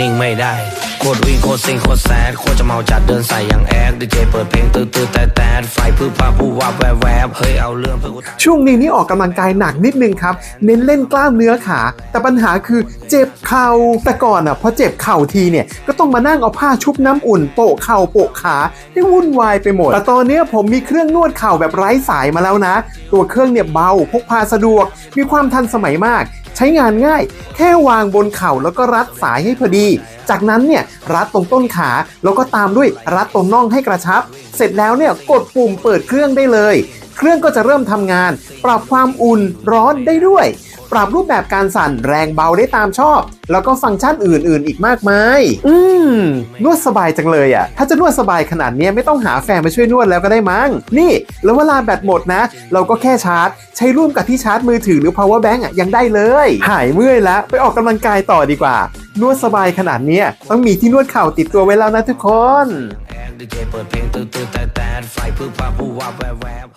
นิ่งไม่ได้โคตรวิ่งโคตรซิงโคตรแซดโคตรจะเมาจัดเดินใส่อย่างแอดดีเจเปิดเพลงตื้อตื้อแต่แต่ไฟพึ่งพาผู้วับแวบแวบเฮ้ยเอาเรื่องเพื่อกูช่วงนี้นี่ออกกำลังกายหนักนิดนึงครับ เน้นเล่นกล้ามเนื้อขา แต่ปัญหาคือเจ็บเข่าแต่ก่อนอะพอเจ็บเข่าทีเนี่ยก็ต้องมานั่งเอาผ้าชุบน้ำอุ่นโปะเข่าโปะขาให้วุ่นวายไปหมดแต่ตอนเนี้ยผมมีเครื่องนวดเข่าแบบไร้สายมาแล้วนะ ตัวเครื่องเนี่ยเบาพกพาสะดวก มีความทันสมัยมาก ใช้งานง่าย แค่วางบนเข่าแล้วก็รัดสายให้พอดี จากนั้นเนี่ยรัดตรงต้นขาแล้วก็ตามด้วยรัดตรงน่องให้กระชับ เสร็จแล้วเนี่ยกดปุ่มเปิดเครื่องได้เลย เครื่องก็จะเริ่มทำงาน ปรับความอุ่นร้อนได้ด้วย ปรับรูปแบบการสั่นแรงเบาได้ตามชอบ แล้วก็ฟังก์ชันอื่น ๆ อีกมากมาย อืม นวดสบายจังเลยอะ่ะ ถ้าจะนวดสบายขนาดเนี้ยไม่ต้องหาแฟนมาช่วยนวดแล้วก็ได้มั้ง นี่ แล้วเวลาแบตหมดนะ เราก็แค่ชาร์จ ใช้ร่วมกับที่ชาร์จมือถือหรือ power bank อะยังได้เลย หายเมื่อยแล้วไปออกกำลังกายต่อดีกว่า นวดสบายขนาดเนี้ยต้องมีที่นวดเข่าติดตัวไว้แล้วนะทุกคนแอดดีเจเปิดเพลงตื้อตื้อแต่แต่ไฟพึ่งพาผู้วับแวบแวบ